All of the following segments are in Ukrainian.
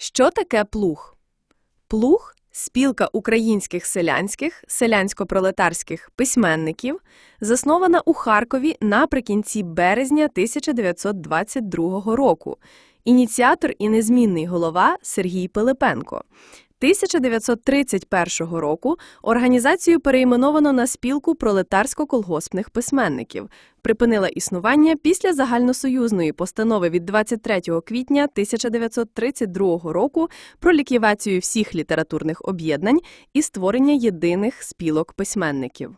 Що таке плуг? Плуг спілка українських селянських, селянсько-пролетарських письменників, заснована у Харкові наприкінці березня 1922 року. Ініціатор і незмінний голова Сергій Пилипенко. 1931 року організацію перейменовано на спілку пролетарсько-колгоспних письменників. Припинила існування після загальносоюзної постанови від 23 квітня 1932 року про ліквідацію всіх літературних об'єднань і створення єдиних спілок письменників.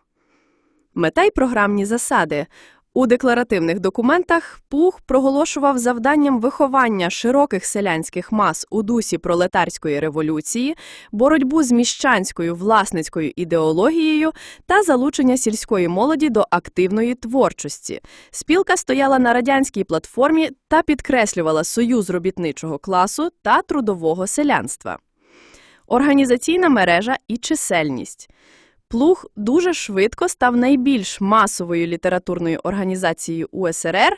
Мета й програмні засади. У декларативних документах Пух проголошував завданням виховання широких селянських мас у дусі пролетарської революції, боротьбу з міщанською власницькою ідеологією та залучення сільської молоді до активної творчості. Спілка стояла на радянській платформі та підкреслювала союз робітничого класу та трудового селянства. Організаційна мережа і чисельність. Плуг дуже швидко став найбільш масовою літературною організацією УСРР.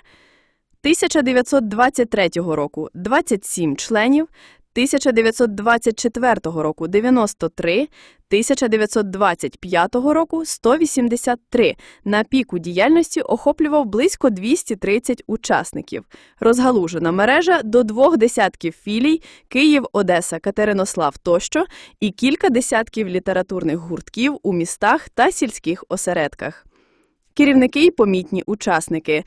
1923 року 27 членів, 1924 року 93, 1925 року 183. На піку діяльності охоплював близько 230 учасників. Розгалужена мережа до двох десятків філій Київ, Одеса, Катеринослав тощо і кілька десятків літературних гуртків у містах та сільських осередках. Керівники й помітні учасники.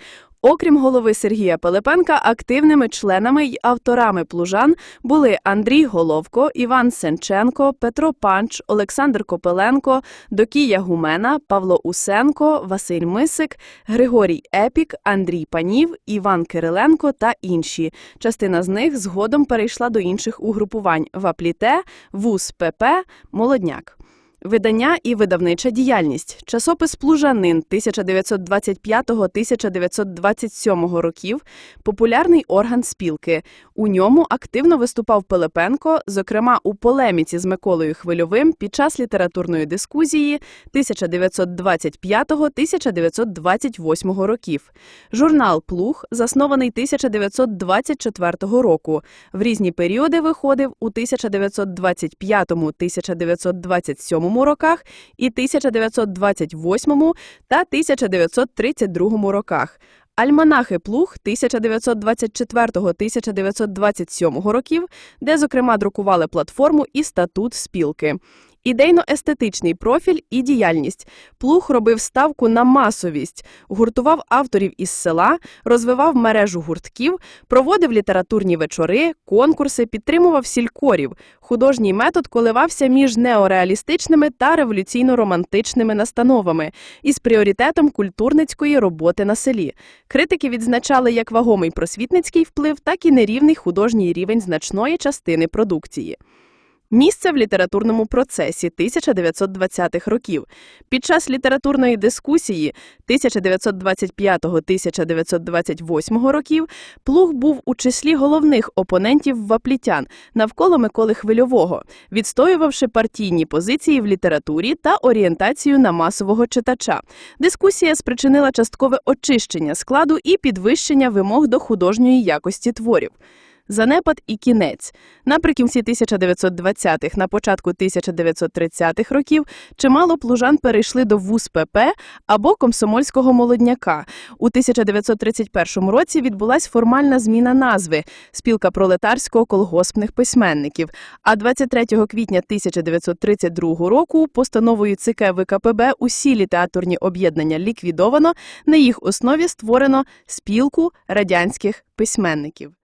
Окрім голови Сергія Пилипенка, активними членами й авторами плужан були Андрій Головко, Іван Сенченко, Петро Панч, Олександр Копеленко, Докія Гумена, Павло Усенко, Василь Мисик, Григорій Епік, Андрій Панів, Іван Кириленко та інші. Частина з них згодом перейшла до інших угрупувань Вапліте, ВУЗ ПП, Молодняк. Видання і видавнича діяльність. Часопис «Плужанин» 1925-1927 років – популярний орган спілки. У ньому активно виступав Пилипенко, зокрема у полеміці з Миколою Хвильовим під час літературної дискусії 1925-1928 років. Журнал «Плуг» заснований 1924 року. В різні періоди виходив у 1925-1927 роках і 1928 та 1932 роках. Альманахи Плуг 1924-1927 років, де, зокрема, друкували платформу і статут спілки. Ідейно-естетичний профіль і діяльність. Плуг робив ставку на масовість, гуртував авторів із села, розвивав мережу гуртків, проводив літературні вечори, конкурси, підтримував сількорів. Художній метод коливався між неореалістичними та революційно-романтичними настановами із пріоритетом культурницької роботи на селі. Критики відзначали як вагомий просвітницький вплив, так і нерівний художній рівень значної частини продукції. Місце в літературному процесі 1920-х років. Під час літературної дискусії 1925-1928 років Плуг був у числі головних опонентів ваплітян навколо Миколи Хвильового, відстоювавши партійні позиції в літературі та орієнтацію на масового читача. Дискусія спричинила часткове очищення складу і підвищення вимог до художньої якості творів. Занепад і кінець. Наприкінці 1920-х, на початку 1930-х років чимало плужан перейшли до ВУЗ ПП або комсомольського молодняка. У 1931 році відбулась формальна зміна назви спілка пролетарсько-колгоспних письменників. А 23 квітня 1932 року постановою ЦК ВКПБ усі літературні об'єднання ліквідовано. На їх основі створено спілку радянських письменників.